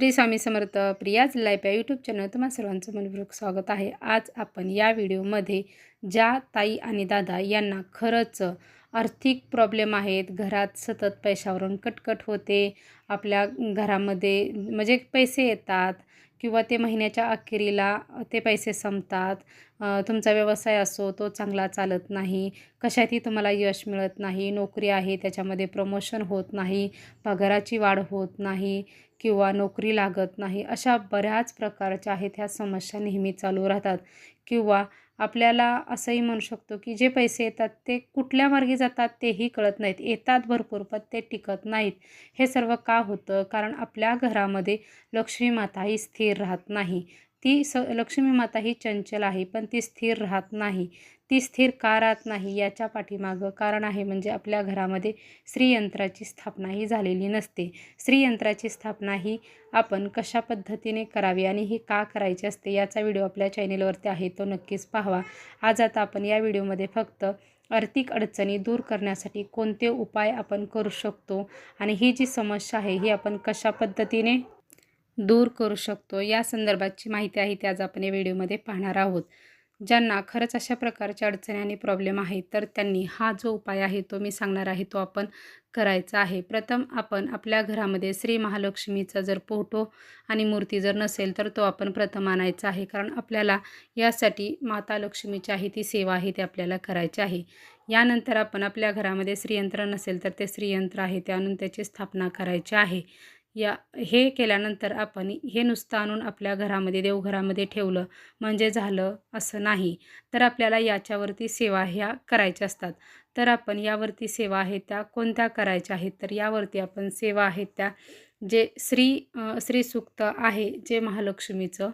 Shri Swami Samarth Priya's life या YouTube channel तुम्हा सर्वांचं मनपूर्वक स्वागत आहे. आज आपण या व्हिडिओमध्ये ज्या ताई आणि दादा यांना खरंच आर्थिक प्रॉब्लेम आहेत घरात सतत पैशावरून कटकट होते आपल्या घरामध्ये म्हणजे पैसे येतात किंवा ते महिन्याच्या अखेरीला ते पैसे संपतात तुमचा व्यवसाय असो तो चांगला चालत नाही कशातही तुम्हाला यश मिळत नाही नोकरी आहे त्याच्यामध्ये प्रमोशन होत नाही पगाराची वाढ होत नाही किंवा नोकरी लागत नाही अशा बऱ्याच प्रकारच्या आहेत ह्या समस्या नेहमी चालू राहतात. किंवा आपल्याला असंही म्हणू शकतो की जे पैसे येतात ते कुठल्या मार्गी जातात तेही कळत नाहीत. येतात भरपूर पण ते टिकत नाहीत. हे सर्व का होतं? कारण आपल्या घरामध्ये लक्ष्मी माता ही स्थिर राहत नाही. ती स लक्ष्मी माता ही चंचल आहे पण ती स्थिर राहत नाही. ती स्थिर का राहत नाही याच्या पाठीमागं कारण आहे म्हणजे आपल्या घरामध्ये श्रीयंत्राची स्थापना ही झालेली नसते. श्रीयंत्राची स्थापना ही आपण कशा पद्धतीने करावी आणि ही का करायची असते याचा व्हिडिओ आपल्या चॅनेलवरती आहे तो नक्कीच पाहावा. आज आता आपण या व्हिडिओमध्ये फक्त आर्थिक अडचणी दूर करण्यासाठी कोणते उपाय आपण करू शकतो आणि ही जी समस्या आहे ही आपण कशा पद्धतीने दूर करू शकतो. या संदर्भाची माहिती आहे ती आज आपण या व्हिडिओमध्ये पाहणार आहोत. ज्यांना खरंच अशा प्रकारच्या अडचणी आणि प्रॉब्लेम आहेत तर त्यांनी हा जो उपाय आहे तो मी सांगणार आहे तो आपण करायचा आहे. प्रथम आपण आपल्या घरामध्ये श्री महालक्ष्मीचा जर फोटो आणि मूर्ती जर नसेल तर तो आपण प्रथम आणायचा आहे. कारण आपल्याला यासाठी माता लक्ष्मीची आहे ती सेवा आहे ती आपल्याला करायची आहे. यानंतर आपण आपल्या घरामध्ये श्रीयंत्र नसेल तर ते श्रीयंत्र आहे ते आणून त्याची स्थापना करायची आहे. या हे केल्यानंतर आपण हे नुसतं आणून आपल्या घरामध्ये देवघरामध्ये ठेवलं म्हणजे झालं असं नाही. तर आपल्याला याच्यावरती सेवा ह्या करायच्या असतात. तर आपण यावरती सेवा आहेत त्या कोणत्या करायच्या आहेत? तर यावरती आपण सेवा आहेत त्या जे श्री श्रीसूक्त आहे जे महालक्ष्मीचं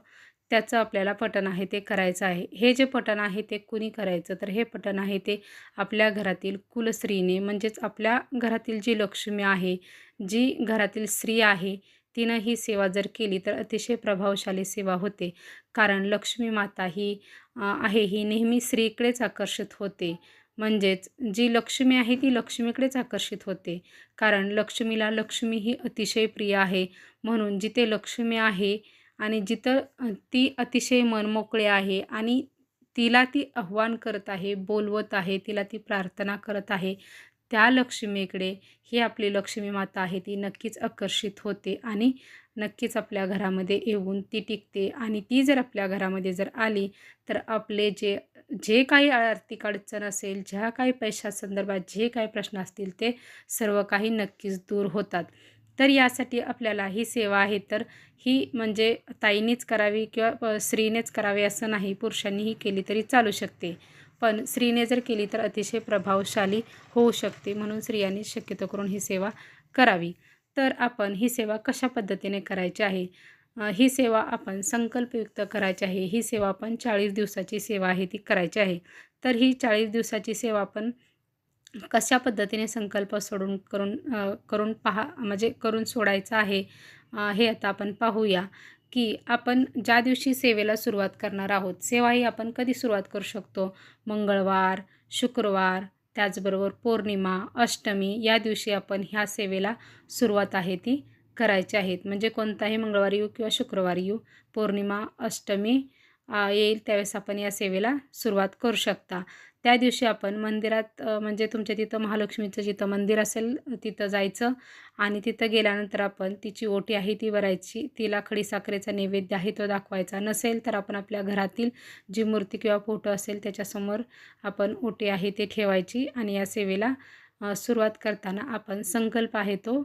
त्याचं आपल्याला पठण आहे ते करायचं आहे. हे जे पठण आहे ते कुणी करायचं? तर हे पठण आहे ते आपल्या घरातील कुलस्त्रीने म्हणजेच आपल्या घरातील जी लक्ष्मी आहे जी घरातील स्त्री आहे तिनं ही सेवा जर केली तर अतिशय प्रभावशाली सेवा होते. कारण लक्ष्मी माता ही आहे ही नेहमी स्त्रीकडेच आकर्षित होते. म्हणजेच जी लक्ष्मी आहे ती लक्ष्मीकडेच आकर्षित होते. कारण लक्ष्मीला लक्ष्मी ही अतिशय प्रिय आहे. म्हणून जिथे लक्ष्मी आहे आणि जिथं ती अतिशय मनमोकळे आहे आणि तिला ती आव्हान करत आहे बोलवत आहे तिला ती प्रार्थना करत आहे त्या लक्ष्मीकडे ही आपली लक्ष्मी माता आहे ती नक्कीच आकर्षित होते आणि नक्कीच आपल्या घरामध्ये येऊन ती टिकते आणि ती जर आपल्या घरामध्ये जर आली तर आपले जे जे काही आर्थिक अडचण असेल ज्या काही पैशासंदर्भात जे काही प्रश्न असतील ते सर्व काही नक्कीच दूर होतात. तर यासाठी आपल्याला ही सेवा आहे. तर ही म्हणजे ताईनीच करावी किंवा स्त्रीनेच करावी असं नाही. पुरुषांनीही केली तरी चालू शकते. पण स्त्रीने जर केली तर अतिशय प्रभावशाली होऊ शकते. म्हणून स्त्रियांनी शक्यतो करून ही सेवा करावी. तर आपण ही सेवा कशा पद्धतीने करायची आहे? ही सेवा आपण संकल्पयुक्त करायची आहे. ही सेवा आपण चाळीस दिवसाची सेवा आहे ती करायची आहे. तर ही चाळीस दिवसाची सेवा आपण कशा पद्धतीने संकल्प सोडून करून करून पहा म्हणजे करून सोडायचं आहे हे आता आपण पाहूया की आपण ज्या दिवशी सेवेला सुरुवात करणार आहोत सेवा ही आपण कधी सुरुवात करू शकतो? मंगळवार शुक्रवार त्याचबरोबर पौर्णिमा अष्टमी या दिवशी आपण ह्या सेवेला सुरुवात आहे ती करायची आहेत म्हणजे कोणताही मंगळवारी येऊ किंवा शुक्रवारी येऊ पौर्णिमा अष्टमी येईल त्यावेळेस आपण या सेवेला सुरुवात करू शकता. त्या दिवशी आपण मंदिरात म्हणजे तुमच्या तिथं महालक्ष्मीचं जिथं मंदिर असेल तिथं जायचं आणि तिथं गेल्यानंतर आपण तिची ओटी आहे ती भरायची. तिला खडीसाखरेचा नैवेद्य आहे तो दाखवायचा. नसेल तर आपण आपल्या घरातील जी मूर्ती किंवा फोटो असेल त्याच्यासमोर आपण ओटी आहे ते ठेवायची आणि या सेवेला सुरुवात करताना आपण संकल्प आहे तो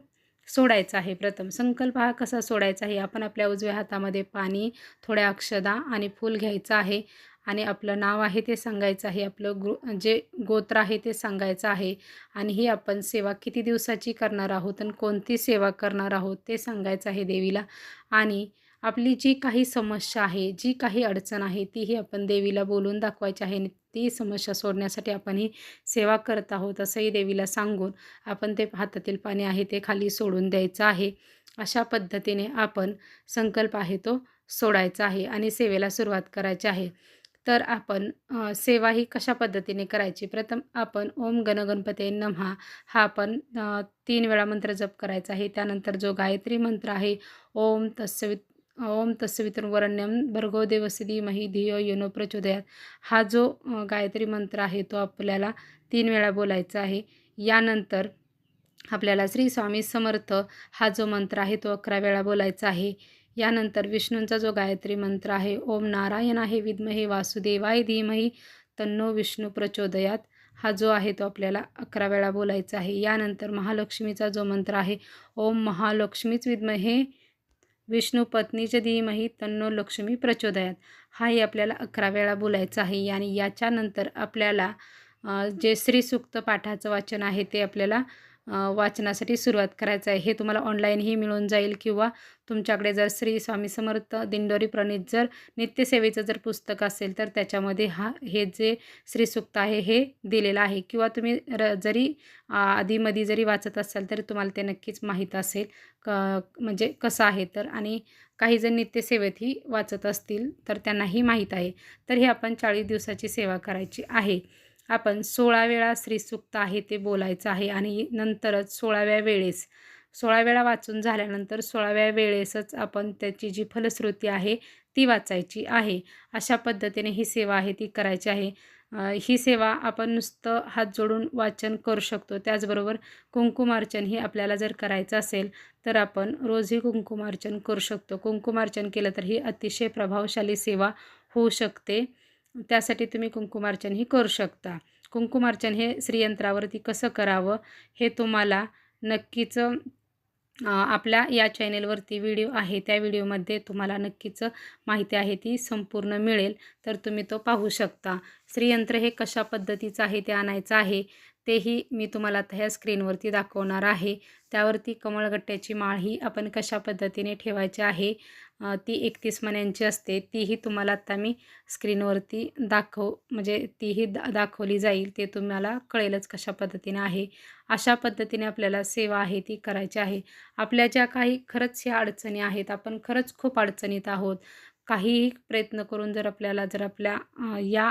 सोडायचा आहे प्रथम. संकल्प हा कसा सोडायचा आहे? आपण आपल्या उजव्या हातामध्ये पाणी थोड्या अक्षदा आणि फूल घ्यायचं आहे आणि आपलं नाव आहे ते सांगायचं आहे. आपलं गृ जे गोत्र आहे ते सांगायचं आहे आणि ही आपण सेवा किती दिवसाची करणार आहोत आणि कोणती सेवा करणार आहोत ते सांगायचं आहे देवीला. आणि आपली जी काही समस्या आहे जी काही अडचण आहे तीही आपण देवीला बोलून दाखवायची आहे ती समस्या सोडण्यासाठी आपण ही सेवा करत आहोत असंही देवीला सांगून आपण ते हातातील पाणी आहे ते खाली सोडून द्यायचं आहे. अशा पद्धतीने आपण संकल्प आहे तो सोडायचा आहे आणि सेवेला सुरुवात करायची आहे. तर आपण सेवा ही कशा पद्धतीने करायची? प्रथम आपण ओम गणगणपते नमहा. हा आपण तीन वेळा मंत्र जप करायचा आहे. त्यानंतर जो गायत्री मंत्र आहे ओम तस्सवित ओम तस्सवितुर्वरण्यम भर्गो देवस्य मही धियो योनो प्रचोदयात. हा जो गायत्री मंत्र आहे तो आपल्याला तीन वेळा बोलायचा आहे. यानंतर आपल्याला श्री स्वामी समर्थ हा जो मंत्र आहे तो अकरा वेळा बोलायचा आहे. यानंतर विष्णूंचा जो गायत्री मंत्र आहे ओम नारायण आहे विद्महे वासुदेवाय धीमही तन्नो विष्णू प्रचोदयात. हा जो आहे तो आपल्याला अकरा वेळा बोलायचा आहे. यानंतर महालक्ष्मीचा जो मंत्र आहे ओम महालक्ष्मीच विद्महे विष्णू पत्नीचे धीमही तन्नो लक्ष्मी प्रचोदयात. हाही आपल्याला अकरा वेळा बोलायचा आहे. आणि याच्यानंतर आपल्याला जे श्रीसूक्त पाठाचं वाचन आहे ते आपल्याला वाचनासाठी सुरुवात करायचं आहे. हे तुम्हाला ऑनलाईनही मिळून जाईल किंवा तुमच्याकडे जर श्री स्वामी समर्थ दिंडोरी प्रणित जर नित्यसेवेचं जर पुस्तक असेल तर त्याच्यामध्ये हा हे जे श्रीसूक्त आहे हे दिलेलं आहे. किंवा तुम्ही र जरी आधीमध्ये जरी वाचत असाल तरी तुम्हाला ते नक्कीच माहीत असेल क म्हणजे कसं आहे तर. आणि काही जण नित्यसेवेतही वाचत असतील तर त्यांनाही माहीत आहे. तर हे आपण चाळीस दिवसाची सेवा करायची आहे. आपण सोळा वेळा श्रीसूक्त आहे ते बोलायचं आहे आणि नंतरच सोळाव्या वेळेस सोळा वेळा वाचून झाल्यानंतर सोळाव्या वेळेसच आपण त्याची जी फलश्रुती आहे ती वाचायची आहे. अशा पद्धतीने ही सेवा आहे ती करायची आहे. ही सेवा आपण नुसतं हात जोडून वाचन करू शकतो. त्याचबरोबर कुंकुमार्चन ही आपल्याला जर करायचं असेल तर आपण रोजही कुंकुमार्चन करू शकतो. कुंकुमार्चन केलं तर ही अतिशय प्रभावशाली सेवा होऊ शकते. त्यासाठी तुम्ही कुंकुमार्चनही करू शकता. कुंकुमार्चन हे श्रीयंत्रावरती कसं करावं हे तुम्हाला नक्कीच आपल्या या चॅनेलवरती व्हिडिओ आहे त्या व्हिडिओमध्ये तुम्हाला नक्कीच माहिती आहे ती संपूर्ण मिळेल. तर तुम्ही तो पाहू शकता. श्रीयंत्र हे कशा पद्धतीचं आहे ते आणायचं आहे? तेही मी तुम्हाला आता ह्या स्क्रीनवरती दाखवणार आहे. त्यावरती कमळगट्ट्याची माळ ही आपण कशा पद्धतीने ठेवायची आहे ती एकतीस मण्यांची असते तीही तुम्हाला आता मी स्क्रीनवरती दाखव म्हणजे तीही दा दाखवली जाईल ते तुम्हाला कळेलच कशा पद्धतीने आहे. अशा पद्धतीने आपल्याला सेवा आहे ती करायची आहे. आपल्या ज्या काही खरंच ह्या अडचणी आहेत आपण खरंच खूप अडचणीत आहोत. काहीही प्रयत्न करून जर आपल्याला जर आपल्या या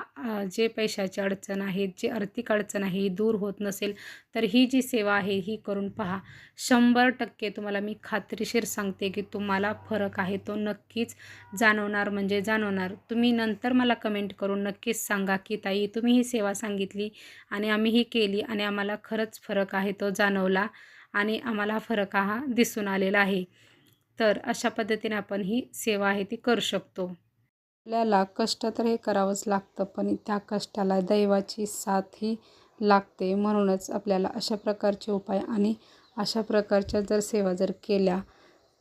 जे पैशाची अडचण आहे जी आर्थिक अडचण आहे ही दूर होत नसेल तर ही जी सेवा आहे ही करून पहा. शंभर टक्के तुम्हाला मी खात्रीशीर सांगते की तुम्हाला फरक आहे तो नक्कीच जाणवणार म्हणजे जाणवणार. तुम्ही नंतर मला कमेंट करून नक्कीच सांगा की ताई तुम्ही ही सेवा सांगितली आणि आम्ही ही केली आणि आम्हाला खरंच फरक आहे तो जाणवला आणि आम्हाला फरक हा दिसून आलेला आहे. तर अशा पद्धतीने आपण ही सेवा आहे ती करू शकतो. आपल्याला कष्ट तर हे करावंच लागतं पण त्या कष्टाला दैवाची साथही लागते. म्हणूनच आपल्याला अशा प्रकारचे उपाय आणि अशा प्रकारच्या जर सेवा जर केल्या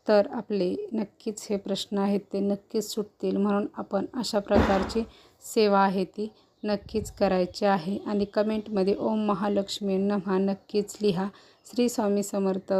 तर आपले नक्कीच हे प्रश्न आहेत ते नक्कीच सुटतील. म्हणून आपण अशा प्रकारची सेवा आहे ती नक्कीच करायची आहे. आणि कमेंटमध्ये ओम महालक्ष्मी नमहा नक्कीच लिहा. श्री स्वामी समर्थ.